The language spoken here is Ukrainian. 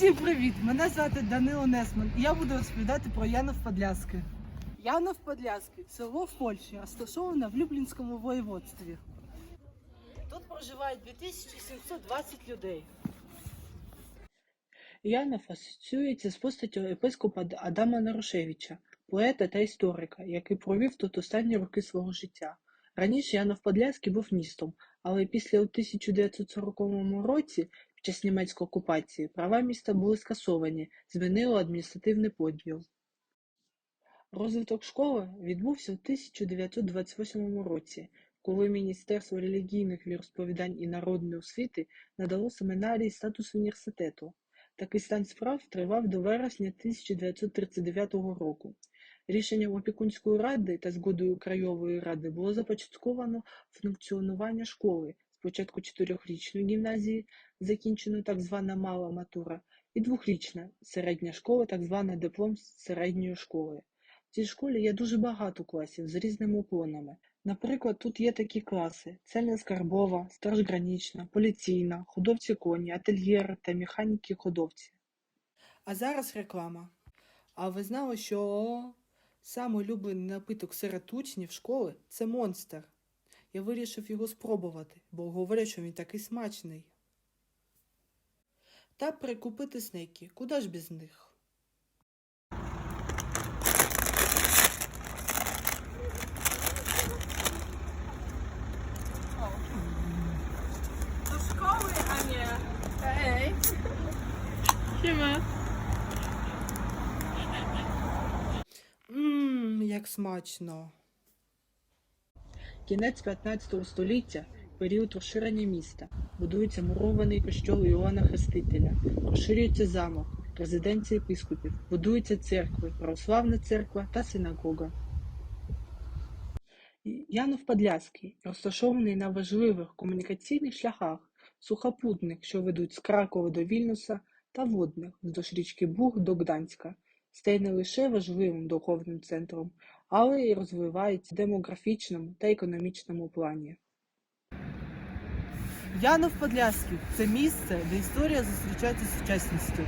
Всім привіт! Мене звати Данило Несман і я буду розповідати про Янов Подляски. Янов Подляски село в Польщі, розташоване в Люблінському воєводстві. Тут проживає 2720 людей. Янов асоціюється з постаттю єпископа Адама Нарушевича, поета та історика, який провів тут останні роки свого життя. Раніше Янов Подляський був містом, але після у 1940 році під час німецької окупації права міста були скасовані, змінило адміністративний поділ. Розвиток школи відбувся у 1928 році, коли Міністерство релігійних віросповідань і народної освіти надало семінарії статус університету. Такий стан справ тривав до вересня 1939 року. Рішенням опікунської ради та згодою Краєвої ради було започатковано функціонування школи, спочатку чотирьохрічної гімназії, закінчено так звана мала матура, і двохрічна середня школа, так звана диплом середньої школи. В цій школі є дуже багато класів з різними уклонами. Наприклад, тут є такі класи: цельно-скарбова, стражгранічна, поліційна, ходовці коні, ательєр та механіки-ходовці. А зараз реклама. А ви знали, що самий улюблений напиток серед учнів школи це монстр. Я вирішив його спробувати, бо говорять, що він такий смачний. Та прикупити снеки, куди ж без них? Szkoły, a nie. Hej. Ммм, як смачно. Кінець 15 століття період розширення міста. Будується мурований костьол Іоанна Хрестителя, розширюється замок, резиденція єпископів, будуються церкви, православна церква та синагога. Янов Подляський розташований на важливих комунікаційних шляхах, сухопутних, що ведуть з Кракова до Вільнюса, та водних вздовж річки Буг до Гданська, стає не лише важливим духовним центром, але й розвивається в демографічному та економічному плані. Янов Подляський це місце, де історія зустрічається з сучасністю.